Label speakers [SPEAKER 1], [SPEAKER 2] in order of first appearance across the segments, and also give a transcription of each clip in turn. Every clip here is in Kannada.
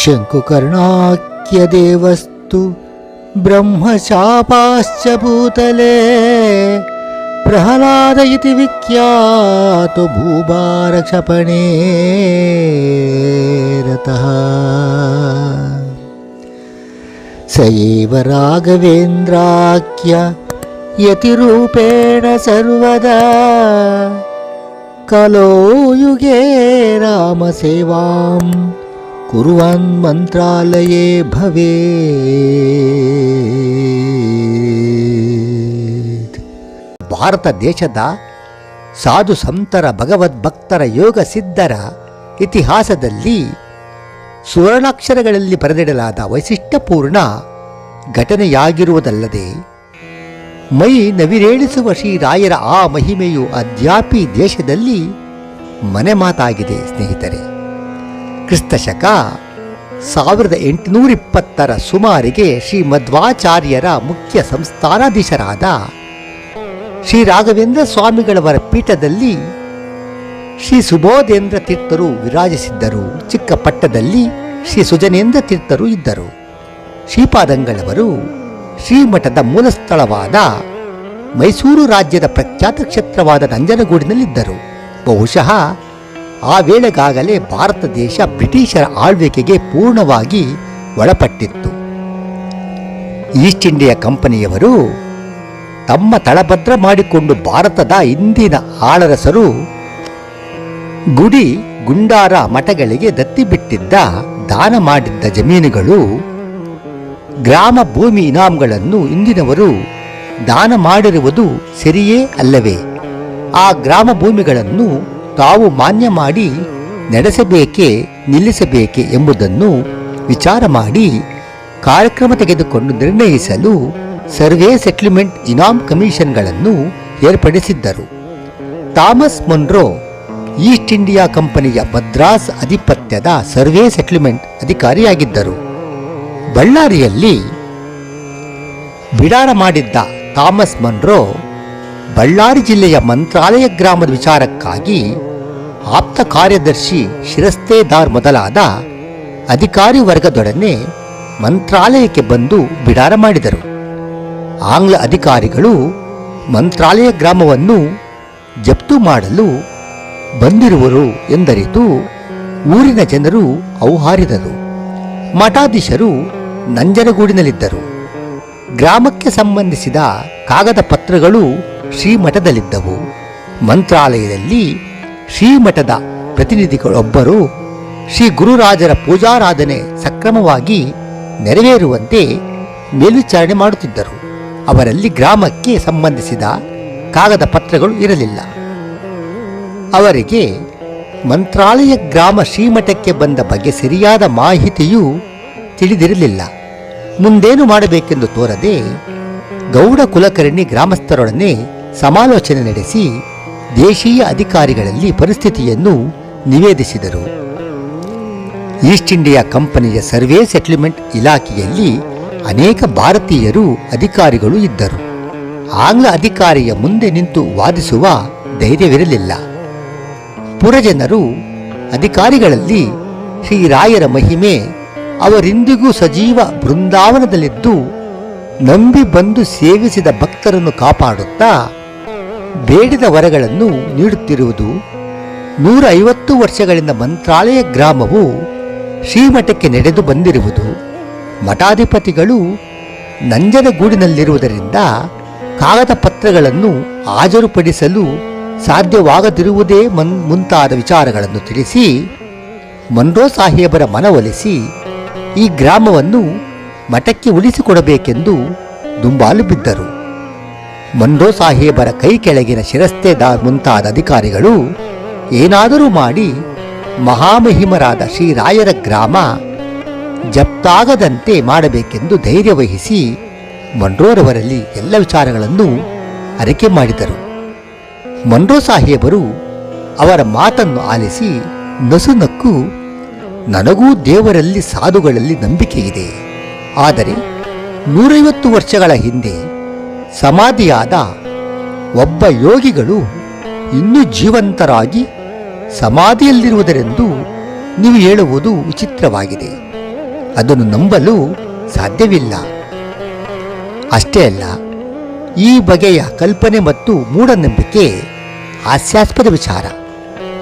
[SPEAKER 1] शङ्कुकर्णाख्यदेवस्तु ब्रह्मशापाश्च भूतले प्रह्लाद इति विख्यातो भूभारक्षपणे रतः स एव राघवेन्द्राख्य यतिरूपेण सर्वदा कलो युगे रामसेवां कुर्वन् मन्त्रालये ಭವೇತ್ ಭಾರತ ದೇಶದ ಸಾಧು ಸಂತರ ಭಗವದ್ಭಕ್ತರ ಯೋಗ ಸಿದ್ಧರ ಇತಿಹಾಸದಲ್ಲಿ ಸುವರ್ಣಾಕ್ಷರಗಳಲ್ಲಿ ಬರೆದಿಡಲಾದ ವೈಶಿಷ್ಟ್ಯಪೂರ್ಣ ಘಟನೆಯಾಗಿರುವುದಲ್ಲದೆ ಮೈ ನವಿರೇಳಿಸುವ ಶ್ರೀರಾಯರ ಆ ಮಹಿಮೆಯು ಅದ್ಯಾಪಿ ದೇಶದಲ್ಲಿ ಮನೆ ಮಾತಾಗಿದೆ ಸ್ನೇಹಿತರೆ ಕ್ರಿಸ್ತಶಕ. ಸಾವಿರದ ಎಂಟುನೂರ ಇಪ್ಪತ್ತರ ಸುಮಾರಿಗೆ ಶ್ರೀ ಮಧ್ವಾಚಾರ್ಯರ ಮುಖ್ಯ ಸಂಸ್ಥಾನಾಧೀಶರಾದ ಶ್ರೀ ರಾಘವೇಂದ್ರ ಸ್ವಾಮಿಗಳವರ ಪೀಠದಲ್ಲಿ ಶ್ರೀ ಸುಬೋಧೇಂದ್ರ ತೀರ್ಥರು ವಿರಾಜಿಸಿದ್ದರು. ಚಿಕ್ಕ ಪಟ್ಟದಲ್ಲಿ ಶ್ರೀ ಸುಜನೇಂದ್ರ ತೀರ್ಥರು ಇದ್ದರು. ಶ್ರೀಪಾದಂಗಳವರು ಶ್ರೀಮಠದ ಮೂಲ ಸ್ಥಳವಾದ ಮೈಸೂರು ರಾಜ್ಯದ ಪ್ರಖ್ಯಾತ ಕ್ಷೇತ್ರವಾದ ನಂಜನಗೂಡಿನಲ್ಲಿದ್ದರು. ಬಹುಶಃ ಆ ವೇಳೆಗಾಗಲೇ ಭಾರತ ದೇಶ ಬ್ರಿಟಿಷರ ಆಳ್ವಿಕೆಗೆ ಪೂರ್ಣವಾಗಿ ಒಳಪಟ್ಟಿತ್ತು. ಈಸ್ಟ್ ಇಂಡಿಯಾ ಕಂಪನಿಯವರು ತಮ್ಮ ತಳಭದ್ರ ಮಾಡಿಕೊಂಡು ಭಾರತದ ಇಂದಿನ ಆಳರಸರು ಗುಡಿ ಗುಂಡಾರ ಮಠಗಳಿಗೆ ದತ್ತಿ ಬಿಟ್ಟಿದ್ದ, ದಾನ ಮಾಡಿದ್ದ ಜಮೀನುಗಳು ಗ್ರಾಮ ಭೂಮಿ ಇನಾಮ್ಗಳನ್ನು ಇಂದಿನವರು ದಾನ ಮಾಡಿರುವುದು ಸರಿಯೇ ಅಲ್ಲವೇ? ಆ ಗ್ರಾಮ ಭೂಮಿಗಳನ್ನು ತಾವು ಮಾನ್ಯ ಮಾಡಿ ನಡೆಸಬೇಕೆ, ನಿಲ್ಲಿಸಬೇಕೆ ಎಂಬುದನ್ನು ವಿಚಾರ ಮಾಡಿ ಕಾರ್ಯಕ್ರಮ ತೆಗೆದುಕೊಂಡು ನಿರ್ಣಯಿಸಲು ಸರ್ವೆ ಸೆಟ್ಲ್ಮೆಂಟ್ ಇನಾಮ್ ಕಮಿಷನ್ಗಳನ್ನು ಏರ್ಪಡಿಸಿದ್ದರು. ಥಾಮಸ್ ಮೊನ್ರೋ, ಈಸ್ಟ್ ಇಂಡಿಯಾ ಕಂಪನಿಯ ಮದ್ರಾಸ್ ಅಧಿಪತ್ಯದ ಸರ್ವೆ ಸೆಟ್ಲ್ಮೆಂಟ್ ಅಧಿಕಾರಿಯಾಗಿದ್ದರು. ಬಳ್ಳಾರಿಯಲ್ಲಿ ಬಿಡಾರ ಮಾಡಿದ್ದ ಥಾಮಸ್ ಮನ್ರೋ ಬಳ್ಳಾರಿ ಜಿಲ್ಲೆಯ ಮಂತ್ರಾಲಯ ಗ್ರಾಮದ ವಿಚಾರಕ್ಕಾಗಿ ಆಪ್ತ ಕಾರ್ಯದರ್ಶಿ ಶಿರಸ್ತೇದಾರ್ ಮೊದಲಾದ ಅಧಿಕಾರಿ ವರ್ಗದೊಡನೆ ಮಂತ್ರಾಲಯಕ್ಕೆ ಬಂದು ಬಿಡಾರ ಮಾಡಿದರು. ಆಂಗ್ಲ ಅಧಿಕಾರಿಗಳು ಮಂತ್ರಾಲಯ ಗ್ರಾಮವನ್ನು ಜಪ್ತು ಮಾಡಲು ಬಂದಿರುವರು ಎಂದರಿತು ಊರಿನ ಜನರು ಔಹಾರಿದರು. ಮಠಾಧೀಶರು ನಂಜನಗೂಡಿನಲ್ಲಿದ್ದರು. ಗ್ರಾಮಕ್ಕೆ ಸಂಬಂಧಿಸಿದ ಕಾಗದ ಪತ್ರಗಳು ಶ್ರೀಮಠದಲ್ಲಿದ್ದವು. ಮಂತ್ರಾಲಯದಲ್ಲಿ ಶ್ರೀಮಠದ ಪ್ರತಿನಿಧಿಗಳೊಬ್ಬರು ಶ್ರೀ ಗುರುರಾಜರ ಪೂಜಾರಾಧನೆ ಸಕ್ರಮವಾಗಿ ನೆರವೇರುವಂತೆ ಮೇಲ್ವಿಚಾರಣೆ ಮಾಡುತ್ತಿದ್ದರು. ಅವರಲ್ಲಿ ಗ್ರಾಮಕ್ಕೆ ಸಂಬಂಧಿಸಿದ ಕಾಗದ ಪತ್ರಗಳು ಇರಲಿಲ್ಲ. ಅವರಿಗೆ ಮಂತ್ರಾಲಯ ಗ್ರಾಮ ಶ್ರೀಮಠಕ್ಕೆ ಬಂದ ಬಗ್ಗೆ ಸರಿಯಾದ ಮಾಹಿತಿಯೂ ತಿಳಿದಿರಲಿಲ್ಲ. ಮುಂದೇನು ಮಾಡಬೇಕೆಂದು ತೋರದೆ ಗೌಡ ಕುಲಕರ್ಣಿ ಗ್ರಾಮಸ್ಥರೊಡನೆ ಸಮಾಲೋಚನೆ ನಡೆಸಿ ದೇಶೀಯ ಅಧಿಕಾರಿಗಳಲ್ಲಿ ಪರಿಸ್ಥಿತಿಯನ್ನು ನಿವೇದಿಸಿದರು. ಈಸ್ಟ್ ಇಂಡಿಯಾ ಕಂಪನಿಯ ಸರ್ವೆ ಸೆಟ್ಲ್ಮೆಂಟ್ ಇಲಾಖೆಯಲ್ಲಿ ಅನೇಕ ಭಾರತೀಯರು ಅಧಿಕಾರಿಗಳು ಇದ್ದರು. ಆಂಗ್ಲ ಅಧಿಕಾರಿಯ ಮುಂದೆ ನಿಂತು ವಾದಿಸುವ ಧೈರ್ಯವಿರಲಿಲ್ಲ. ಪುರಜನರು ಅಧಿಕಾರಿಗಳಲ್ಲಿ ಶ್ರೀರಾಯರ ಮಹಿಮೆ, ಅವರಿಂದಿಗೂ ಸಜೀವ ಬೃಂದಾವನದಲ್ಲಿದ್ದು ನಂಬಿ ಬಂದು ಸೇವಿಸಿದ ಭಕ್ತರನ್ನು ಕಾಪಾಡುತ್ತಾ ಬೇಡಿದ ವರಗಳನ್ನು ನೀಡುತ್ತಿರುವುದು ನೂರ ಐವತ್ತು ವರ್ಷಗಳಿಂದ ಮಂತ್ರಾಲಯ ಗ್ರಾಮವು ಶ್ರೀಮಠಕ್ಕೆ ನಡೆದು ಬಂದಿರುವುದು. ಮಠಾಧಿಪತಿಗಳು ನಂಜನಗೂಡಿನಲ್ಲಿರುವುದರಿಂದ ಕಾಗದ ಪತ್ರಗಳನ್ನು ಹಾಜರುಪಡಿಸಲು ಸಾಧ್ಯವಾಗದಿರುವುದೇ ಮನ್ ಮುಂತಾದ ವಿಚಾರಗಳನ್ನು ತಿಳಿಸಿ ಮನ್ರೋ ಸಾಹೇಬರ ಮನವೊಲಿಸಿ ಈ ಗ್ರಾಮವನ್ನು ಮಠಕ್ಕೆ ಉಳಿಸಿಕೊಡಬೇಕೆಂದು ದುಂಬಾಲು ಬಿದ್ದರು. ಮನ್ರೋ ಸಾಹೇಬರ ಕೈ ಕೆಳಗಿನ ಶಿರಸ್ತೆದಾರ್ ಮುಂತಾದ ಅಧಿಕಾರಿಗಳು ಏನಾದರೂ ಮಾಡಿ ಮಹಾಮಹಿಮರಾದ ಶ್ರೀರಾಯರ ಗ್ರಾಮ ಜಪ್ತಾಗದಂತೆ ಮಾಡಬೇಕೆಂದು ಧೈರ್ಯ ವಹಿಸಿ ಮನ್ರೋರವರಲ್ಲಿ ಎಲ್ಲ ವಿಚಾರಗಳನ್ನು ಅರಿಕೆ ಮಾಡಿದರು. ಮನ್ರೋ ಸಾಹೇಬರು ಅವರ ಮಾತನ್ನು ಆಲಿಸಿ ನಸುನಕ್ಕು ನನಗೂ ದೇವರಲ್ಲಿ ಸಾಧುಗಳಲ್ಲಿ ನಂಬಿಕೆ ಇದೆ ಆದರೆ ನೂರೈವತ್ತು ವರ್ಷಗಳ ಹಿಂದೆ ಸಮಾಧಿಯಾದ ಒಬ್ಬ ಯೋಗಿಗಳು ಇನ್ನೂ ಜೀವಂತರಾಗಿ ಸಮಾಧಿಯಲ್ಲಿರುವುದರೆಂದು ನೀವು ಹೇಳುವುದು ವಿಚಿತ್ರವಾಗಿದೆ. ಅದನ್ನು ನಂಬಲು ಸಾಧ್ಯವಿಲ್ಲ. ಅಷ್ಟೇ ಅಲ್ಲ, ಈ ಬಗೆಯ ಕಲ್ಪನೆ ಮತ್ತು ಮೂಢನಂಬಿಕೆ ಹಾಸ್ಯಾಸ್ಪದ ವಿಚಾರ.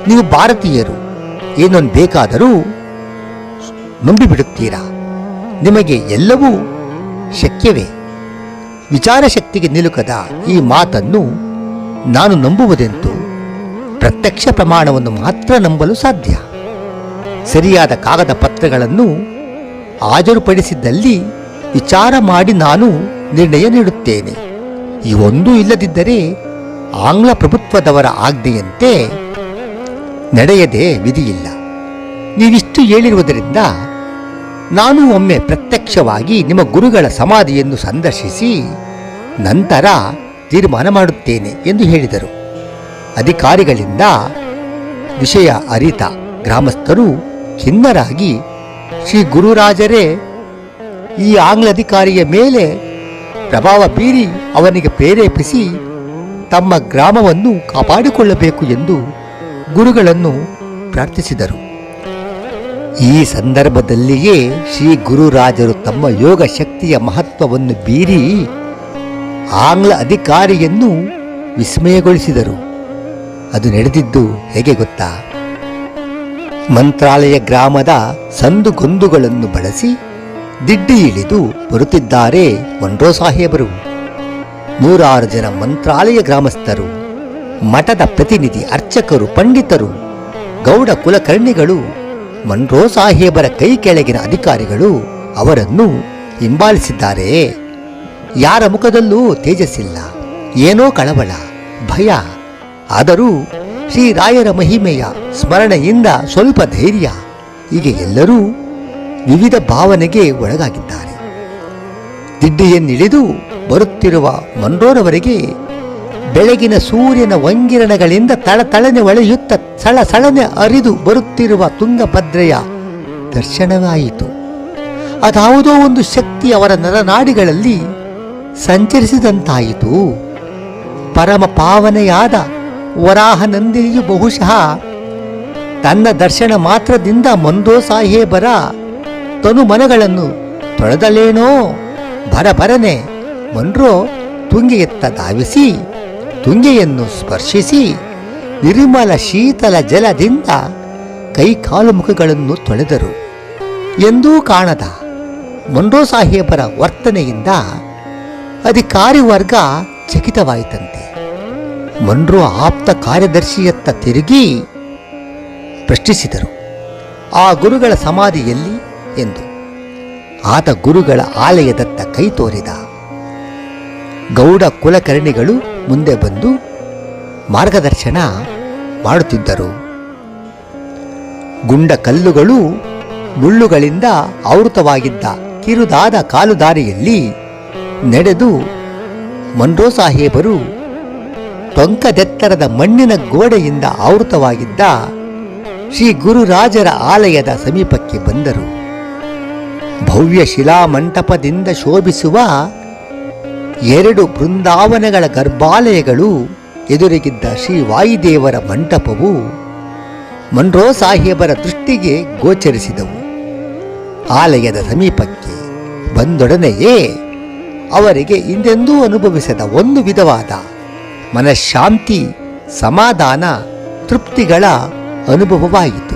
[SPEAKER 1] ನೀವು ಭಾರತೀಯರು ಏನೊಂದು ಬೇಕಾದರೂ ನಂಬಿಬಿಡುತ್ತೀರಾ? ನಿಮಗೆ ಎಲ್ಲವೂ ಶಕ್ಯವೇ? ವಿಚಾರ ಶಕ್ತಿಗೆ ನಿಲುಕದ ಈ ಮಾತನ್ನು ನಾನು ನಂಬುವುದೆಂತು? ಪ್ರತ್ಯಕ್ಷ ಪ್ರಮಾಣವನ್ನು ಮಾತ್ರ ನಂಬಲು ಸಾಧ್ಯ. ಸರಿಯಾದ ಕಾಗದ ಪತ್ರಗಳನ್ನು ಹಾಜರುಪಡಿಸಿದ್ದಲ್ಲಿ ವಿಚಾರ ಮಾಡಿ ನಾನು ನಿರ್ಣಯ ನೀಡುತ್ತೇನೆ. ಇವೊಂದೂ ಇಲ್ಲದಿದ್ದರೆ ಆಂಗ್ಲ ಪ್ರಭುತ್ವದವರ ಆಜ್ಞೆಯಂತೆ ನಡೆಯದೆ ವಿಧಿಯಿಲ್ಲ. ನೀವಿಷ್ಟು ಹೇಳಿರುವುದರಿಂದ ನಾನು ಒಮ್ಮೆ ಪ್ರತ್ಯಕ್ಷವಾಗಿ ನಿಮ್ಮ ಗುರುಗಳ ಸಮಾಧಿಯನ್ನು ಸಂದರ್ಶಿಸಿ ನಂತರ ತೀರ್ಮಾನ ಮಾಡುತ್ತೇನೆ ಎಂದು ಹೇಳಿದರು. ಅಧಿಕಾರಿಗಳಿಂದ ವಿಷಯ ಅರಿತ ಗ್ರಾಮಸ್ಥರು ಖಿನ್ನರಾಗಿ, ಶ್ರೀ ಗುರುರಾಜರೇ, ಈ ಆಂಗ್ಲ ಅಧಿಕಾರಿಯ ಮೇಲೆ ಪ್ರಭಾವ ಬೀರಿ ಅವನಿಗೆ ಪ್ರೇರೇಪಿಸಿ ತಮ್ಮ ಗ್ರಾಮವನ್ನು ಕಾಪಾಡಿಕೊಳ್ಳಬೇಕು ಎಂದು ಗುರುಗಳನ್ನು ಪ್ರಾರ್ಥಿಸಿದರು. ಈ ಸಂದರ್ಭದಲ್ಲಿಯೇ ಶ್ರೀ ಗುರುರಾಜರು ತಮ್ಮ ಯೋಗ ಶಕ್ತಿಯ ಮಹತ್ವವನ್ನು ಬೀರಿ ಆಂಗ್ಲ ಅಧಿಕಾರಿಯನ್ನು ವಿಸ್ಮಯಗೊಳಿಸಿದರು. ಅದು ನಡೆದಿದ್ದು ಹೇಗೆ ಗೊತ್ತಾ? ಮಂತ್ರಾಲಯ ಗ್ರಾಮದ ಸಂದುಗೊಂದುಗಳನ್ನು ಬಳಸಿ ದಿಡ್ಡಿ ಇಳಿದು ಬರುತ್ತಿದ್ದಾರೆ ಮೊಂಡ್ರೋ ಸಾಹೇಬರು. ನೂರಾರು ಜನ ಮಂತ್ರಾಲಯ ಗ್ರಾಮಸ್ಥರು, ಮಠದ ಪ್ರತಿನಿಧಿ ಅರ್ಚಕರು, ಪಂಡಿತರು, ಗೌಡ ಕುಲಕರ್ಣಿಗಳು ಮನ್ರೋ ಸಾಹೇಬರ ಕೈ ಕೆಳಗಿನ ಅಧಿಕಾರಿಗಳು ಅವರನ್ನು ಹಿಂಬಾಲಿಸಿದ್ದಾರೆ. ಯಾರ ಮುಖದಲ್ಲೂ ತೇಜಸ್ಸಿಲ್ಲ, ಏನೋ ಕಳವಳ, ಭಯ. ಆದರೂ ಶ್ರೀರಾಯರ ಮಹಿಮೆಯ ಸ್ಮರಣೆಯಿಂದ ಸ್ವಲ್ಪ ಧೈರ್ಯ. ಹೀಗೆ ಎಲ್ಲರೂ ವಿವಿಧ ಭಾವನೆಗೆ ಒಳಗಾಗಿದ್ದಾರೆ. ದಿಡ್ಡಿಯನ್ನಿಳಿದು ಬರುತ್ತಿರುವ ಮನ್ರೋರವರೆಗೆ ಬೆಳಗಿನ ಸೂರ್ಯನ ವಂಗಿರಣಗಳಿಂದ ತಳತಳನೆ ಒಳೆಯುತ್ತ ಸಳ ಸಳನೆ ಅರಿದು ಬರುತ್ತಿರುವ ತುಂಗಭದ್ರೆಯ ದರ್ಶನವಾಯಿತು. ಅದಾವುದೋ ಒಂದು ಶಕ್ತಿ ಅವರ ನರನಾಡಿಗಳಲ್ಲಿ ಸಂಚರಿಸಿದಂತಾಯಿತು. ಪರಮ ಪಾವನೆಯಾದ ವರಾಹನಂದಿನಿಯು ಬಹುಶಃ ತನ್ನ ದರ್ಶನ ಮಾತ್ರದಿಂದ ಮಂದೋ ಸಾಹೇಬರ ತನುಮನಗಳನ್ನು ತೊಳೆದಲೇನೋ ಭರಭರನೆ ಮನ್ರೋ ತುಂಗಿಯತ್ತ ಧಾವಿಸಿ ತುಂಗೆಯನ್ನು ಸ್ಪರ್ಶಿಸಿ ನಿರ್ಮಲ ಶೀತಲ ಜಲದಿಂದ ಕೈಕಾಲು ಮುಖಗಳನ್ನು ತೊಳೆದರು. ಎಂದೂ ಕಾಣದ ಮೊಂಡೋ ಸಾಹೇಬರ ವರ್ತನೆಯಿಂದ ಅಧಿಕಾರಿ ವರ್ಗ ಚಕಿತವಾಯಿತಂತೆ. ಮೊಂಡ್ರೋ ಆಪ್ತ ಕಾರ್ಯದರ್ಶಿಯತ್ತ ತಿರುಗಿ ಪ್ರಶ್ನಿಸಿದರು, ಆ ಗುರುಗಳ ಸಮಾಧಿಯಲ್ಲಿ ಎಂದು. ಆತ ಗುರುಗಳ ಆಲಯದತ್ತ ಕೈ ತೋರಿದ. ಗೌಡ ಕುಲಕರ್ಣಿಗಳು ಮುಂದೆ ಬಂದು ಮಾರ್ಗದರ್ಶನ ಮಾಡುತ್ತಿದ್ದರು. ಗುಂಡ ಕಲ್ಲುಗಳು ಮುಳ್ಳುಗಳಿಂದ ಆವೃತವಾಗಿದ್ದ ಕಿರುದಾದ ಕಾಲುದಾರಿಯಲ್ಲಿ ನಡೆದು ಮನ್ರೋ ಸಾಹೇಬರು ಟೊಂಕದೆತ್ತರದ ಮಣ್ಣಿನ ಗೋಡೆಯಿಂದ ಆವೃತವಾಗಿದ್ದ ಶ್ರೀ ಗುರುರಾಜರ ಆಲಯದ ಸಮೀಪಕ್ಕೆ ಬಂದರು. ಭವ್ಯ ಶಿಲಾಮಂಟಪದಿಂದ ಶೋಭಿಸುವ ಎರಡು ಬೃಂದಾವನಗಳ ಗರ್ಭಾಲಯಗಳು ಎದುರಿಗಿದ್ದ ಶ್ರೀ ವಾಯುದೇವರ ಮಂಟಪವು ಮನ್ರೋ ಸಾಹೇಬರ ದೃಷ್ಟಿಗೆ ಗೋಚರಿಸಿದವು. ಆಲಯದ ಸಮೀಪಕ್ಕೆ ಬಂದೊಡನೆಯೇ ಅವರಿಗೆ ಹಿಂದೆಂದೂ ಅನುಭವಿಸದ ಒಂದು ವಿಧವಾದ ಮನಃಶಾಂತಿ, ಸಮಾಧಾನ, ತೃಪ್ತಿಗಳ ಅನುಭವವಾಯಿತು.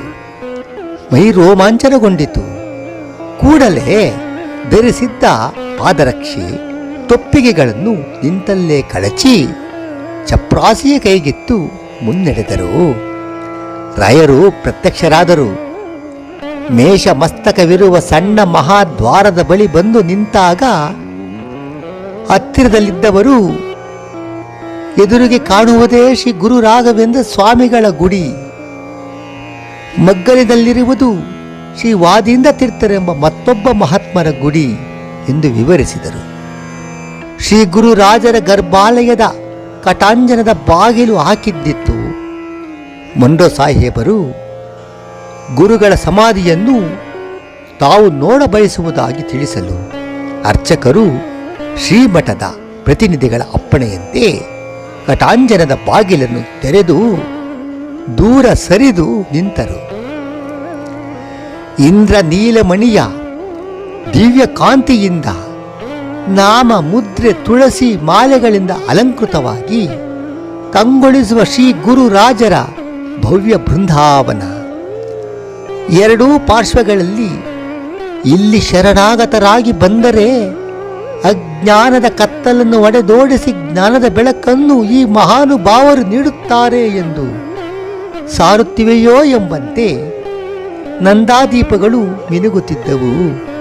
[SPEAKER 1] ಮೈ ರೋಮಾಂಚನಗೊಂಡಿತು ಕೂಡಲೇ ಧರಿಸಿದ್ದ ಪಾದರಕ್ಷೆ ತೊಪ್ಪಿಗೆಗಳನ್ನು ನಿಂತಲ್ಲೇ ಕಳಚಿ ಚಪ್ರಾಸಿಯ ಕೈಗೆತ್ತು ಮುನ್ನಡೆದರು. ರಾಯರು ಪ್ರತ್ಯಕ್ಷರಾದರು. ಮೇಷ ಮಸ್ತಕವಿರುವ ಸಣ್ಣ ಮಹಾದ್ವಾರದ ಬಳಿ ಬಂದು ನಿಂತಾಗ ಹತ್ತಿರದಲ್ಲಿದ್ದವರು, ಎದುರಿಗೆ ಕಾಣುವುದೇ ಶ್ರೀ ಗುರು ರಾಘವೇಂದ್ರ ಸ್ವಾಮಿಗಳ ಗುಡಿ. ಮಗ್ಗಲಿನಲ್ಲಿರುವುದು ಶ್ರೀ ವಾದೀಂದ್ರ ತೀರ್ಥರೆಂಬ ಮತ್ತೊಬ್ಬ ಮಹಾತ್ಮರ ಗುಡಿ ಎಂದು ವಿವರಿಸಿದರು. ಶ್ರೀ ಗುರು ರಾಜರ ಗರ್ಭಾಲಯದ ಕಟಾಂಜನದ ಬಾಗಿಲು ಹಾಕಿದ್ದಿತ್ತು. ಮಂಡೋ ಸಾಹೇಬರು ಗುರುಗಳ ಸಮಾಧಿಯನ್ನು ತಾವು ನೋಡ ಬಯಸುವುದಾಗಿ ತಿಳಿಸಲು ಅರ್ಚಕರು ಶ್ರೀಮಠದ ಪ್ರತಿನಿಧಿಗಳ ಅಪ್ಪಣೆಯಂತೆ ಕಟಾಂಜನದ ಬಾಗಿಲನ್ನು ತೆರೆದು ದೂರ ಸರಿದು ನಿಂತರು. ಇಂದ್ರ ನೀಲಮಣಿಯ ದಿವ್ಯ ಕಾಂತಿಯಿಂದ ನಾಮ ಮುದ್ರೆ ತುಳಸಿ ಮಾಲೆಗಳಿಂದ ಅಲಂಕೃತವಾಗಿ ಕಂಗೊಳಿಸುವ ಶ್ರೀ ಗುರುರಾಜರ ಭವ್ಯ ಬೃಂದಾವನ. ಎರಡೂ ಪಾರ್ಶ್ವಗಳಲ್ಲಿ ಇಲ್ಲಿ ಶರಣಾಗತರಾಗಿ ಬಂದರೆ ಅಜ್ಞಾನದ ಕತ್ತಲನ್ನು ಒಡೆದೋಡಿಸಿ ಜ್ಞಾನದ ಬೆಳಕನ್ನು ಈ ಮಹಾನುಭಾವರು ನೀಡುತ್ತಾರೆ ಎಂದು ಸಾರುತ್ತಿವೆಯೋ ಎಂಬಂತೆ ನಂದಾದೀಪಗಳು ಮಿನುಗುತ್ತಿದ್ದವು.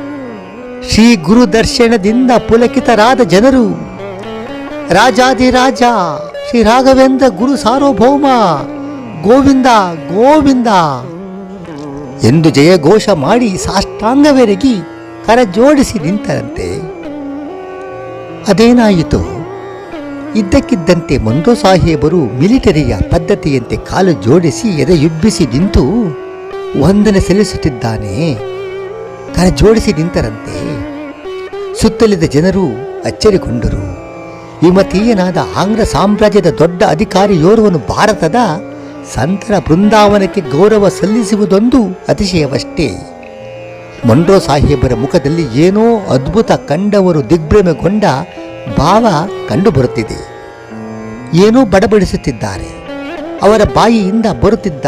[SPEAKER 1] ಶ್ರೀ ಗುರು ದರ್ಶನದಿಂದ ಪುಲಕಿತರಾದ ಜನರು. ರಾಜಾದಿರಾಜ ಶ್ರೀ ರಾಘವೇಂದ್ರ ಗುರು ಸಾರ್ವಭೌಮ, ಗೋವಿಂದ ಗೋವಿಂದ. ಎಂದು ಜಯಘೋಷ ಮಾಡಿ ಸಾಷ್ಟಾಂಗವೆರಗಿ ಕರ ಜೋಡಿಸಿ ನಿಂತರಂತೆ. ಅದೇನಾಯಿತು? ಇದ್ದಕ್ಕಿದ್ದಂತೆ ಮಂದೋ ಸಾಹೇಬರು ಮಿಲಿಟರಿಯ ಪದ್ಧತಿಯಂತೆ ಕಾಲು ಜೋಡಿಸಿ ಎದೆಯುಬ್ಬಿಸಿ ನಿಂತು ವಂದನೆ ಸಲ್ಲಿಸುತ್ತಿದ್ದಾನೆ. ಕರ ಜೋಡಿಸಿ ನಿಂತರಂತೆ. ಸುತ್ತಲಿದ ಜನರು ಅಚ್ಚರಿಗೊಂಡರು. ವಿಮತೀಯನಾದ ಆಂಗ್ಲ ಸಾಮ್ರಾಜ್ಯದ ದೊಡ್ಡ ಅಧಿಕಾರಿಯೋರ್ವನು ಭಾರತದ ಸಂತರ ಬೃಂದಾವನಕ್ಕೆ ಗೌರವ ಸಲ್ಲಿಸುವುದೊಂದು ಅತಿಶಯವಷ್ಟೇ. ಮಂಡ್ರೋ ಸಾಹೇಬರ ಮುಖದಲ್ಲಿ ಏನೋ ಅದ್ಭುತ ಕಂಡವರು ದಿಗ್ಭ್ರಮೆಗೊಂಡ ಭಾವ ಕಂಡುಬರುತ್ತಿದೆ. ಏನೋ ಬಡಬಡಿಸುತ್ತಿದ್ದಾರೆ. ಅವರ ಬಾಯಿಯಿಂದ ಬರುತ್ತಿದ್ದ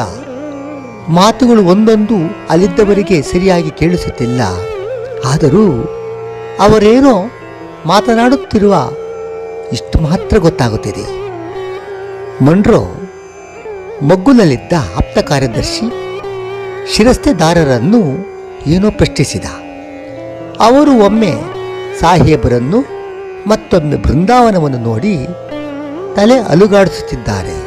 [SPEAKER 1] ಮಾತುಗಳು ಒಂದೊಂದು ಅಲ್ಲಿದ್ದವರಿಗೆ ಸರಿಯಾಗಿ ಕೇಳಿಸುತ್ತಿಲ್ಲ. ಆದರೂ ಅವರೇನೋ ಮಾತನಾಡುತ್ತಿರುವ ಇಷ್ಟು ಮಾತ್ರ ಗೊತ್ತಾಗುತ್ತಿದೆ. ಮಂಡ್ರೋ ಮಗ್ಗುಲಲ್ಲಿದ್ದ ಆಪ್ತ ಕಾರ್ಯದರ್ಶಿ ಶಿರಸ್ತೆದಾರರನ್ನು ಏನೋ ಪ್ರಶ್ನಿಸಿದ. ಅವರು ಒಮ್ಮೆ ಸಾಹೇಬರನ್ನು ಮತ್ತೊಮ್ಮೆ ಬೃಂದಾವನವನ್ನು ನೋಡಿ ತಲೆ ಅಲುಗಾಡಿಸುತ್ತಿದ್ದಾರೆ.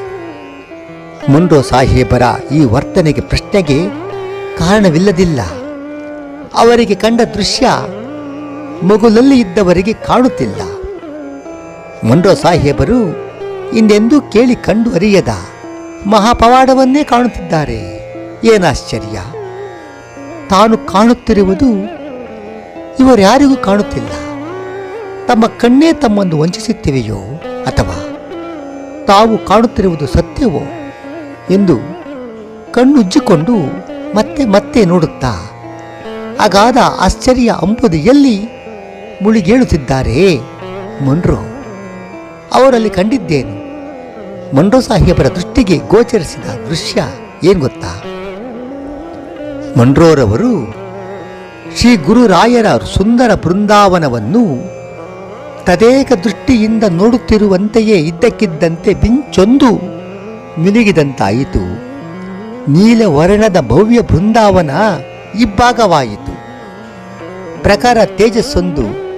[SPEAKER 1] ಮುಂಡ್ರೋ ಸಾಹೇಬರ ಈ ವರ್ತನೆಗೆ ಪ್ರಶ್ನೆಗೆ ಕಾರಣವಿಲ್ಲದಿಲ್ಲ. ಅವರಿಗೆ ಕಂಡ ದೃಶ್ಯ ಮಗುಲಲ್ಲಿ ಇದ್ದವರಿಗೆ ಕಾಣುತ್ತಿಲ್ಲ. ಮೊಂಡ್ರೋ ಸಾಹೇಬರು ಇನ್ನೆಂದೂ ಕೇಳಿ ಕಂಡು ಅರಿಯದ ಮಹಾಪವಾಡವನ್ನೇ ಕಾಣುತ್ತಿದ್ದಾರೆ. ಏನಾಶ್ಚರ್ಯ ತಾನು ಕಾಣುತ್ತಿರುವುದು ಇವರ್ಯಾರಿಗೂ ಕಾಣುತ್ತಿಲ್ಲ. ತಮ್ಮ ಕಣ್ಣೇ ತಮ್ಮನ್ನು ವಂಚಿಸುತ್ತಿವೆಯೋ ಅಥವಾ ತಾವು ಕಾಣುತ್ತಿರುವುದು ಸತ್ಯವೋ ಎಂದು ಕಣ್ಣುಜ್ಜಿಕೊಂಡು ಮತ್ತೆ ಮತ್ತೆ ನೋಡುತ್ತಾ ಅಗಾಧ ಆಶ್ಚರ್ಯ ಅಂಬುದೆಯಲ್ಲಿ ಮುಳುಗೇಳುತ್ತಿದ್ದಾರೆ? ಮೊಂಡ್ರೋ ಅವರಲ್ಲಿ ಕಂಡಿದ್ದೇನು? ಮಂಡ್ರೋ ಸಾಹೇಬರ ದೃಷ್ಟಿಗೆ ಗೋಚರಿಸಿದ ದೃಶ್ಯ ಏನು ಗೊತ್ತಾ? ಮಂಡ್ರೋರವರು ಶ್ರೀ ಗುರುರಾಯರ ಸುಂದರ ಬೃಂದಾವನವನ್ನು ತದೇಕ ದೃಷ್ಟಿಯಿಂದ ನೋಡುತ್ತಿರುವಂತೆಯೇ ಇದ್ದಕ್ಕಿದ್ದಂತೆ ಬಿಂಚೊಂದು ಮಿನುಗಿದಂತಾಯಿತು. ನೀಲವರ್ಣದ ಭವ್ಯ ಬೃಂದಾವನ ಇಬ್ಬಾಗವಾಯಿತು ಪ್ರಕಾರ ತೇಜಸ್ಸೊಂದು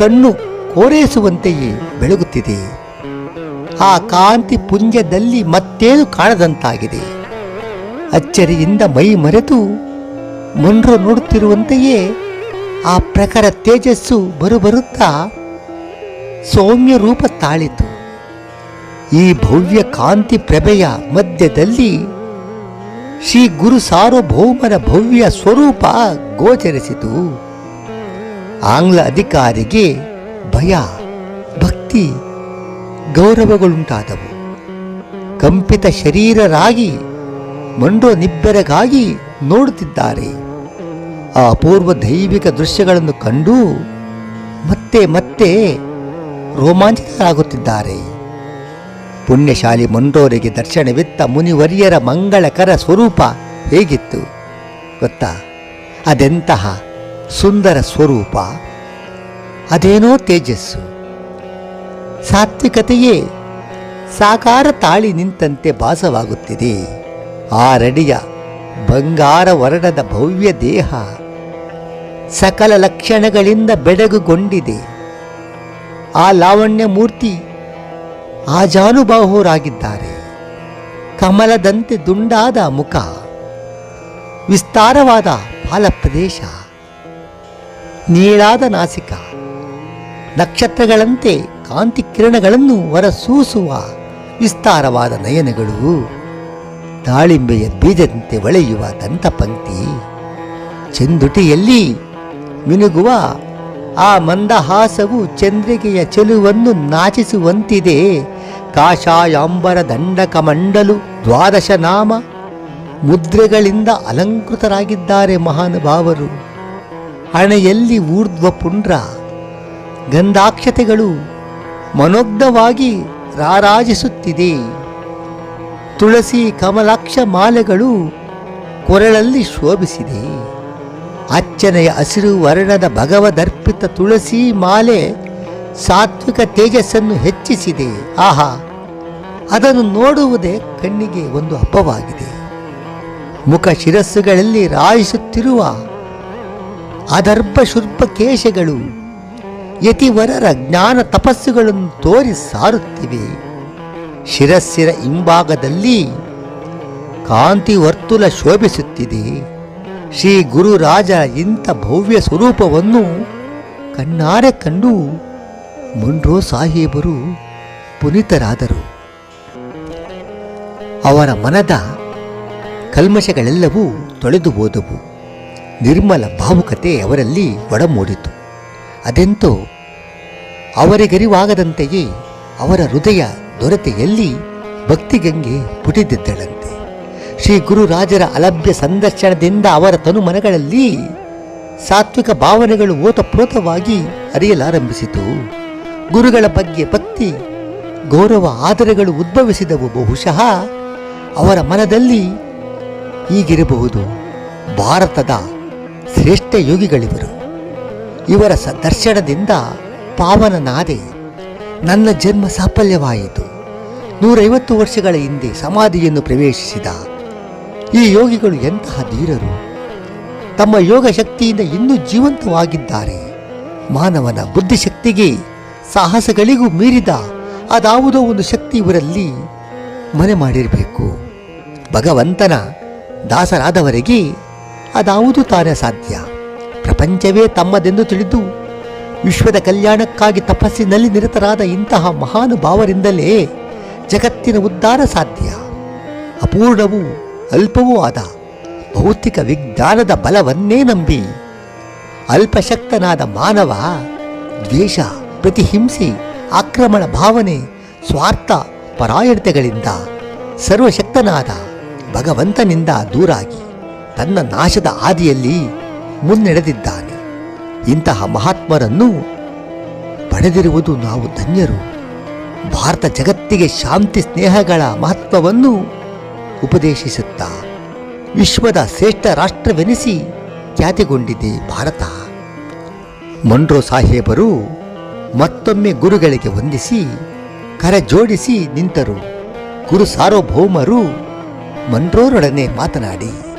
[SPEAKER 1] ಕಣ್ಣು ಕೋರೇಸುವಂತೆಯೇ ಬೆಳಗುತ್ತಿದೆ. ಆ ಕಾಂತಿ ಪುಂಜದಲ್ಲಿ ಮತ್ತೇನು ಕಾಣದಂತಾಗಿದೆ. ಅಚ್ಚರಿಯಿಂದ ಮೈ ಮರೆತು ಮುನ್ರು ನೋಡುತ್ತಿರುವಂತೆಯೇ ಆ ಪ್ರಖರ ತೇಜಸ್ಸು ಬರುಬರುತ್ತಾ ಸೌಮ್ಯ ರೂಪ ತಾಳಿತು. ಈ ಭವ್ಯ ಕಾಂತಿ ಪ್ರಭೆಯ ಮಧ್ಯದಲ್ಲಿ ಶ್ರೀ ಗುರು ಸಾರ್ವಭೌಮರ ಭವ್ಯ ಸ್ವರೂಪ ಗೋಚರಿಸಿತು. ಆಂಗ್ಲ ಅಧಿಕಾರಿಗೆ ಭಯ, ಭಕ್ತಿ, ಗೌರವಗಳುಂಟಾದವು. ಕಂಪಿತ ಶರೀರರಾಗಿ ಮಂಡೋ ನಿಬ್ಬೆರಗಾಗಿ ನೋಡುತ್ತಿದ್ದಾರೆ. ಆ ಅಪೂರ್ವ ದೈವಿಕ ದೃಶ್ಯಗಳನ್ನು ಕಂಡು ಮತ್ತೆ ಮತ್ತೆ ರೋಮಾಂಚಿತರಾಗುತ್ತಿದ್ದಾರೆ. ಪುಣ್ಯಶಾಲಿ ಮಂಡೋರಿಗೆ ದರ್ಶನವಿತ್ತ ಮುನಿವರ್ಯರ ಮಂಗಳಕರ ಸ್ವರೂಪ ಹೇಗಿತ್ತು ಗೊತ್ತಾ? ಅದೆಂತಹ ಸುಂದರ ಸ್ವರೂಪ, ಅದೇನೋ ತೇಜಸ್ಸು. ಸಾತ್ವಿಕತೆಯೇ ಸಾಕಾರ ತಾಳಿ ನಿಂತಂತೆ ಭಾಸವಾಗುತ್ತಿದೆ. ಆ ರಡಿಯ ಬಂಗಾರ ವರ್ಣದ ಭವ್ಯ ದೇಹ ಸಕಲ ಲಕ್ಷಣಗಳಿಂದ ಬೆಡಗುಗೊಂಡಿದೆ. ಆ ಲಾವಣ್ಯ ಮೂರ್ತಿ ಆಜಾನುಬಾಹುರಾಗಿದ್ದಾರೆ. ಕಮಲದಂತೆ ದುಂಡಾದ ಮುಖ, ವಿಸ್ತಾರವಾದ ಪಾಲಪ್ರದೇಶ ನೀಳಾದ ನಾಸಿಕ, ನಕ್ಷತ್ರಗಳಂತೆ ಕಾಂತಿ ಕಿರಣಗಳನ್ನು ಹೊರಸೂಸುವ ವಿಸ್ತಾರವಾದ ನಯನಗಳು, ದಾಳಿಂಬೆಯ ಬೀಜದಂತೆ ಒಳೆಯುವ ದಂತಪಂಕ್ತಿ, ಚಂದುಟಿಯಲ್ಲಿ ಮಿನುಗುವ ಆ ಮಂದಹಾಸವು ಚಂದ್ರಿಕೆಯ ಚೆಲುವನ್ನು ನಾಚಿಸುವಂತಿದೆ. ಕಾಷಾಯಾಂಬರ ದಂಡಕಮಂಡಲು ದ್ವಾದಶ ನಾಮ, ಮುದ್ರೆಗಳಿಂದ ಅಲಂಕೃತರಾಗಿದ್ದಾರೆ ಮಹಾನುಭಾವರು. ಹಣೆಯಲ್ಲಿ ಊರ್ಧ್ವ ಪುಂಡ್ರ. ಗಂಧಾಕ್ಷತೆಗಳು ಮನೋಗ್ಧವಾಗಿ ರಾರಾಜಿಸುತ್ತಿದೆ. ತುಳಸಿ ಕಮಲಾಕ್ಷ ಮಾಲೆಗಳು ಕೊರಳಲ್ಲಿ ಶೋಭಿಸಿದೆ. ಅಚ್ಚನೆಯ ಹಸಿರು ವರ್ಣದ ಭಗವದರ್ಪಿತ ತುಳಸಿ ಮಾಲೆ ಸಾತ್ವಿಕ ತೇಜಸ್ಸನ್ನು ಹೆಚ್ಚಿಸಿದೆ. ಆಹಾ, ಅದನ್ನು ನೋಡುವುದೇ ಕಣ್ಣಿಗೆ ಒಂದು ಹಬ್ಬವಾಗಿದೆ. ಮುಖ ಶಿರಸ್ಸುಗಳಲ್ಲಿ ರಾಯಿಸುತ್ತಿರುವ ಅದರ್ಭ ಶುರ್ಭ ಕೇಶಗಳು ಯತಿವರರ ಜ್ಞಾನ ತಪಸ್ಸುಗಳನ್ನು ತೋರಿ ಸಾರುತ್ತಿವೆ. ಶಿರಸ್ಸಿರ ಹಿಂಭಾಗದಲ್ಲಿ ಕಾಂತಿ ವರ್ತುಲ ಶೋಭಿಸುತ್ತಿದೆ. ಶ್ರೀ ಗುರುರಾಜ ಇಂಥ ಭವ್ಯ ಸ್ವರೂಪವನ್ನು ಕಣ್ಣಾರೆ ಕಂಡು ಮುಂಡ್ರೋ ಸಾಹೇಬರು ಪುನೀತರಾದರು. ಅವರ ಮನದ ಕಲ್ಮಶಗಳೆಲ್ಲವೂ ತೊಳೆದು ಹೋದವು. ನಿರ್ಮಲ ಭಾವುಕತೆ ಅವರಲ್ಲಿ ಒಡಮೂಡಿತು. ಅದೆಂತೋ ಅವರಿಗರಿವಾಗದಂತೆಯೇ ಅವರ ಹೃದಯ ದೊರೆತೆಯಲ್ಲಿ ಭಕ್ತಿಗಂಗೆ ಪುಟಿದಿದ್ದಳಂತೆ. ಶ್ರೀ ಗುರುರಾಜರ ಅಲಭ್ಯ ಸಂದರ್ಶನದಿಂದ ಅವರ ತನುಮನಗಳಲ್ಲಿ ಸಾತ್ವಿಕ ಭಾವನೆಗಳು ಓತಪ್ರೋತವಾಗಿ ಅರಿಯಲಾರಂಭಿಸಿತು. ಗುರುಗಳ ಬಗ್ಗೆ ಭಕ್ತಿ, ಗೌರವ, ಆದರಗಳು ಉದ್ಭವಿಸಿದವು ಬಹುಶಃ ಅವರ ಮನದಲ್ಲಿ ಹೀಗಿರಬಹುದು ಭಾರತದ ಶ್ರೇಷ್ಠ ಯೋಗಿಗಳಿವರು. ಇವರ ದರ್ಶನದಿಂದ ಪಾವನನಾದೆ ನನ್ನ ಜನ್ಮ ಸಾಫಲ್ಯವಾಯಿತು. ನೂರೈವತ್ತು ವರ್ಷಗಳ ಹಿಂದೆ ಸಮಾಧಿಯನ್ನು ಪ್ರವೇಶಿಸಿದ. ಈ ಯೋಗಿಗಳು ಎಂತಹ ಧೀರರು. ತಮ್ಮ ಯೋಗ ಶಕ್ತಿಯಿಂದ ಇನ್ನೂ ಜೀವಂತವಾಗಿದ್ದಾರೆ. ಮಾನವನ ಬುದ್ಧಿಶಕ್ತಿಗೆ ಸಾಹಸಗಳಿಗೂ ಮೀರಿದ ಅದಾವುದೋ ಒಂದು ಶಕ್ತಿ ಇವರಲ್ಲಿ ಮನೆ ಮಾಡಿರಬೇಕು. ಭಗವಂತನ ದಾಸರಾದವರಿಗೆ ಅದಾವುದು ತಾನೇ ಸಾಧ್ಯ. ಪ್ರಪಂಚವೇ ತಮ್ಮದೆಂದು ತಿಳಿದು ವಿಶ್ವದ ಕಲ್ಯಾಣಕ್ಕಾಗಿ ತಪಸ್ಸಿನಲ್ಲಿ ನಿರತರಾದ ಇಂತಹ ಮಹಾನುಭಾವರಿಂದಲೇ ಜಗತ್ತಿನ ಉದ್ಧಾರ ಸಾಧ್ಯ. ಅಪೂರ್ಣವೂ ಅಲ್ಪವೂ ಆದ ಭೌತಿಕ ವಿಜ್ಞಾನದ ಬಲವನ್ನೇ ನಂಬಿ ಅಲ್ಪಶಕ್ತನಾದ ಮಾನವ, ದ್ವೇಷ, ಪ್ರತಿಹಿಂಸೆ, ಆಕ್ರಮಣ ಭಾವನೆ, ಸ್ವಾರ್ಥ, ಪರಾಯಣತೆಗಳಿಂದ ಸರ್ವಶಕ್ತನಾದ ಭಗವಂತನಿಂದ ದೂರಾಗಿ. ತನ್ನ ನಾಶದ ಹಾದಿಯಲ್ಲಿ ಮುನ್ನಡೆದಿದ್ದಾನೆ. ಇಂತಹ ಮಹಾತ್ಮರನ್ನು ಪಡೆದಿರುವುದು ನಾವು ಧನ್ಯರು. ಭಾರತ ಜಗತ್ತಿಗೆ ಶಾಂತಿ ಸ್ನೇಹಗಳ ಮಹತ್ವವನ್ನು ಉಪದೇಶಿಸುತ್ತಾ ವಿಶ್ವದ ಶ್ರೇಷ್ಠ ರಾಷ್ಟ್ರವೆನಿಸಿ ಖ್ಯಾತಿಗೊಂಡಿದೆ ಭಾರತ. ಮೊಂಡ್ರೋ ಸಾಹೇಬರು ಮತ್ತೊಮ್ಮೆ ಗುರುಗಳಿಗೆ ವಂದಿಸಿ ಕರೆ ಜೋಡಿಸಿ ನಿಂತರು. ಗುರು ಸಾರ್ವಭೌಮರು ಮಂಡ್ರೋರೊಡನೆ ಮಾತನಾಡಿ.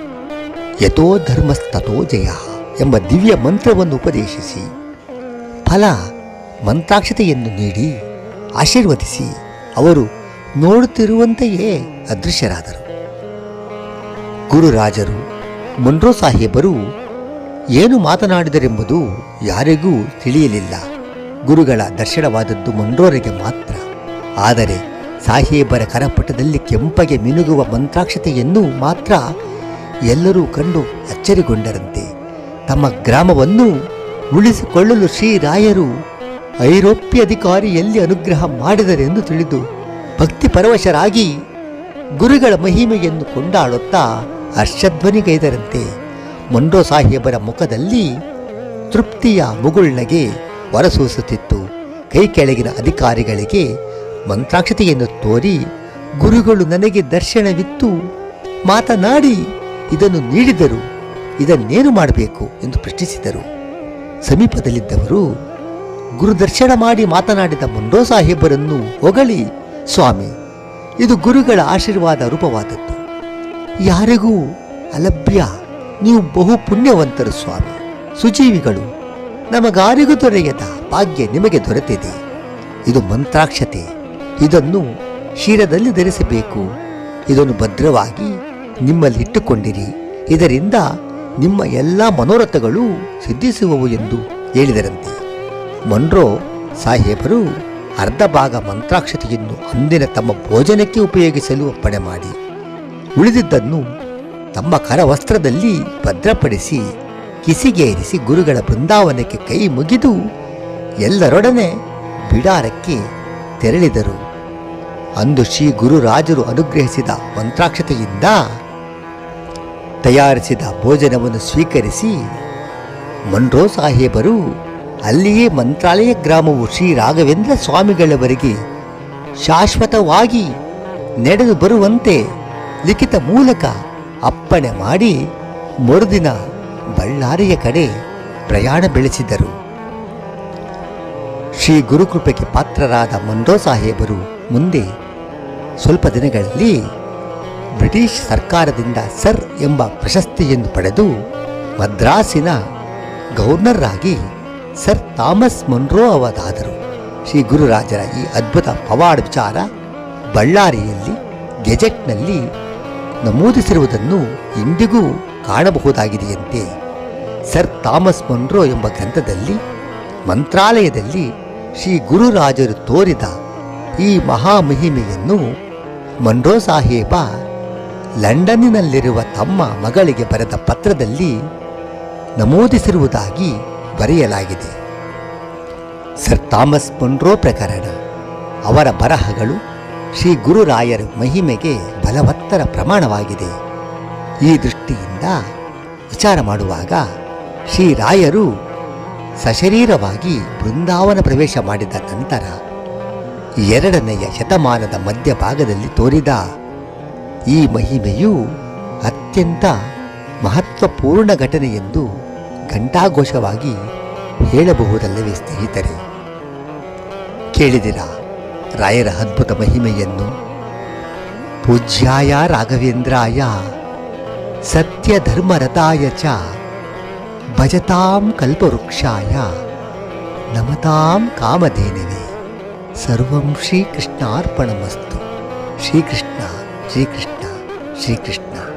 [SPEAKER 1] ಯಥೋ ಧರ್ಮಸ್ತಥೋ ಜಯ ಎಂಬ ದಿವ್ಯ ಮಂತ್ರವನ್ನು ಉಪದೇಶಿಸಿ, ಫಲ ಮಂತ್ರಾಕ್ಷತೆಯನ್ನು ನೀಡಿ ಆಶೀರ್ವದಿಸಿ ಅವರು ನೋಡುತ್ತಿರುವಂತೆಯೇ ಅದೃಶ್ಯರಾದರು. ಗುರುರಾಜರು, ಮೊನ್ರೋ ಸಾಹೇಬರು ಏನು ಮಾತನಾಡಿದರೆಂಬುದು ಯಾರಿಗೂ ತಿಳಿಯಲಿಲ್ಲ. ಗುರುಗಳ ದರ್ಶನವಾದದ್ದು ಮೊನ್ರೋರಿಗೆ ಮಾತ್ರ. ಆದರೆ ಸಾಹೇಬರ ಕರಪಟದಲ್ಲಿ ಕೆಂಪಗೆ ಮಿನುಗುವ ಮಂತ್ರಾಕ್ಷತೆಯನ್ನು ಮಾತ್ರ ಎಲ್ಲರೂ ಕಂಡು ಅಚ್ಚರಿಗೊಂಡರಂತೆ. ತಮ್ಮ ಗ್ರಾಮವನ್ನು ಉಳಿಸಿಕೊಳ್ಳಲು ಶ್ರೀರಾಯರು ಐರೋಪ್ಯ ಎಲ್ಲಿ ಅನುಗ್ರಹ ಮಾಡಿದರೆಂದು ತಿಳಿದು ಭಕ್ತಿ ಪರವಶರಾಗಿ ಗುರುಗಳ ಮಹಿಮೆಯನ್ನು ಕೊಂಡಾಡುತ್ತಾ ಹರ್ಷಧ್ವನಿಗೈದರಂತೆ ಮೊಂಡೋ ಸಾಹೇಬರ ಮುಖದಲ್ಲಿ ತೃಪ್ತಿಯ ಮುಗುಳ್ನಗೆ ಹೊರಸೂಸುತ್ತಿತ್ತು. ಕೈ ಕೆಳಗಿನ ಅಧಿಕಾರಿಗಳಿಗೆ ಮಂತ್ರಾಕ್ಷತೆಯನ್ನು ತೋರಿ ಗುರುಗಳು ನನಗೆ ದರ್ಶನವಿತ್ತು. ಮಾತನಾಡಿ ಇದನ್ನು ನೀಡಿದರು ಇದನ್ನೇನು ಮಾಡಬೇಕು ಎಂದು ಪ್ರಶ್ನಿಸಿದರು. ಸಮೀಪದಲ್ಲಿದ್ದವರು ಗುರುದರ್ಶನ ಮಾಡಿ ಮಾತನಾಡಿದ ಮುಂಡೋ ಸಾಹೇಬರನ್ನು ಹೊಗಳಿ, ಸ್ವಾಮಿ, ಇದು ಗುರುಗಳ ಆಶೀರ್ವಾದ ರೂಪವಾದದ್ದು. ಯಾರಿಗೂ ಅಲಭ್ಯ, ನೀವು ಬಹು ಪುಣ್ಯವಂತರು ಸ್ವಾಮಿ. ಸುಜೀವಿಗಳು, ನಮಗಾರಿಗೂ ದೊರೆಯದ ಭಾಗ್ಯ ನಿಮಗೆ ದೊರೆತಿದೆ. ಇದು ಮಂತ್ರಾಕ್ಷತೆ. ಇದನ್ನು ಶಿರದಲ್ಲಿ ಧರಿಸಬೇಕು. ಇದನ್ನು ಭದ್ರವಾಗಿ ನಿಮ್ಮಲ್ಲಿ ಇಟ್ಟುಕೊಂಡಿರಿ. ಇದರಿಂದ ನಿಮ್ಮ ಎಲ್ಲ ಮನೋರಥಗಳು ಸಿದ್ಧಿಸುವವು ಎಂದು ಹೇಳಿದರಂತೆ. ಮನ್ರೋ ಸಾಹೇಬರು ಅರ್ಧ ಭಾಗ ಮಂತ್ರಾಕ್ಷತೆಯನ್ನು ಅಂದಿನ ತಮ್ಮ ಭೋಜನಕ್ಕೆ ಉಪಯೋಗಿಸಲು ಒಪ್ಪಣೆ ಮಾಡಿ, ಉಳಿದಿದ್ದನ್ನು ತಮ್ಮ ಕರವಸ್ತ್ರದಲ್ಲಿ ಭದ್ರಪಡಿಸಿ ಕಿಸಿಗೇರಿಸಿ ಗುರುಗಳ ಬೃಂದಾವನಕ್ಕೆ ಕೈ ಮುಗಿದು ಎಲ್ಲರೊಡನೆ ಬಿಡಾರಕ್ಕೆ ತೆರಳಿದರು. ಅಂದು ಶ್ರೀ ಗುರುರಾಜರು ಅನುಗ್ರಹಿಸಿದ ಮಂತ್ರಾಕ್ಷತೆಯಿಂದ ತಯಾರಿಸಿದ ಭೋಜನವನ್ನು ಸ್ವೀಕರಿಸಿ ಮನ್ರೋ ಸಾಹೇಬರು ಅಲ್ಲಿಯೇ ಮಂತ್ರಾಲಯ ಗ್ರಾಮವು ಶ್ರೀ ರಾಘವೇಂದ್ರ ಸ್ವಾಮಿಗಳವರಿಗೆ ಶಾಶ್ವತವಾಗಿ ನಡೆದು ಬರುವಂತೆ ಲಿಖಿತ ಮೂಲಕ ಅಪ್ಪಣೆ ಮಾಡಿ ಮರುದಿನ ಬಳ್ಳಾರಿಯ ಕಡೆ ಪ್ರಯಾಣ ಬೆಳೆಸಿದರು. ಶ್ರೀ ಗುರುಕೃಪೆಗೆ ಪಾತ್ರರಾದ ಮನ್ರೋ ಸಾಹೇಬರು ಮುಂದೆ ಸ್ವಲ್ಪ ದಿನಗಳಲ್ಲಿ ಬ್ರಿಟಿಷ್ ಸರ್ಕಾರದಿಂದ ಸರ್ ಎಂಬ ಪ್ರಶಸ್ತಿಯನ್ನು ಪಡೆದು ಮದ್ರಾಸಿನ ಗವರ್ನರ್ ಆಗಿ ಸರ್ ಥಾಮಸ್ ಮೊನ್ರೋ ಅವರಾದರು. ಶ್ರೀ ಗುರುರಾಜರ ಈ ಅದ್ಭುತ ಪವಾಡ್ ವಿಚಾರ ಬಳ್ಳಾರಿಯಲ್ಲಿ, ಗೆಜೆಟ್ನಲ್ಲಿ ನಮೂದಿಸಿರುವುದನ್ನು ಇಂದಿಗೂ ಕಾಣಬಹುದಾಗಿದೆಯಂತೆ. ಸರ್ ಥಾಮಸ್ ಮೊನ್ರೋ ಎಂಬ ಗ್ರಂಥದಲ್ಲಿ, ಮಂತ್ರಾಲಯದಲ್ಲಿ ಶ್ರೀ ಗುರುರಾಜರು ತೋರಿದ ಈ ಮಹಾಮಹಿಮೆಯನ್ನು ಮನ್ರೋ ಸಾಹೇಬ ಲಂಡನ್ನಿನಲ್ಲಿರುವ ತಮ್ಮ ಮಗಳಿಗೆ ಬರೆದ ಪತ್ರದಲ್ಲಿ ನಮೂದಿಸಿರುವುದಾಗಿ ಬರೆಯಲಾಗಿದೆ. ಸರ್ ಥಾಮಸ್ ಮೊನ್ರೋ ಪ್ರಕರಣ. ಅವರ ಬರಹಗಳು ಶ್ರೀ ಗುರುರಾಯರ ಮಹಿಮೆಗೆ ಬಲವತ್ತರ ಪ್ರಮಾಣವಾಗಿದೆ. ಈ ದೃಷ್ಟಿಯಿಂದ ವಿಚಾರ ಮಾಡುವಾಗ ಶ್ರೀರಾಯರು ಸಶರೀರವಾಗಿ ಬೃಂದಾವನ ಪ್ರವೇಶ ಮಾಡಿದ ನಂತರ ಎರಡನೆಯ ಶತಮಾನದ ಮಧ್ಯಭಾಗದಲ್ಲಿ ತೋರಿದ ಈ ಮಹಿಮೆಯು ಅತ್ಯಂತ ಮಹತ್ವಪೂರ್ಣ ಘಟನೆ ಎಂದು ಘಂಟಾಘೋಷವಾಗಿ ಹೇಳಬಹುದಲ್ಲವೇ ಸ್ನೇಹಿತರೆ? ಕೇಳಿದಿರ ರಾಯರ ಅದ್ಭುತ ಮಹಿಮೆಯನ್ನು? ಪೂಜ್ಯಾಯ ರಾಘವೇಂದ್ರಾಯ ಸತ್ಯ ಧರ್ಮರತಾಯ ಚ ಭಜತಾಂ ಕಲ್ಪವೃಕ್ಷಾಯ ನಮತಾಂ ಕಾಮಧೇನವೇ. ಸರ್ವಂ ಶ್ರೀಕೃಷ್ಣಾರ್ಪಣಮಸ್ತು. ಶ್ರೀಕೃಷ್ಣ श्री कृष्णा श्री कृष्णा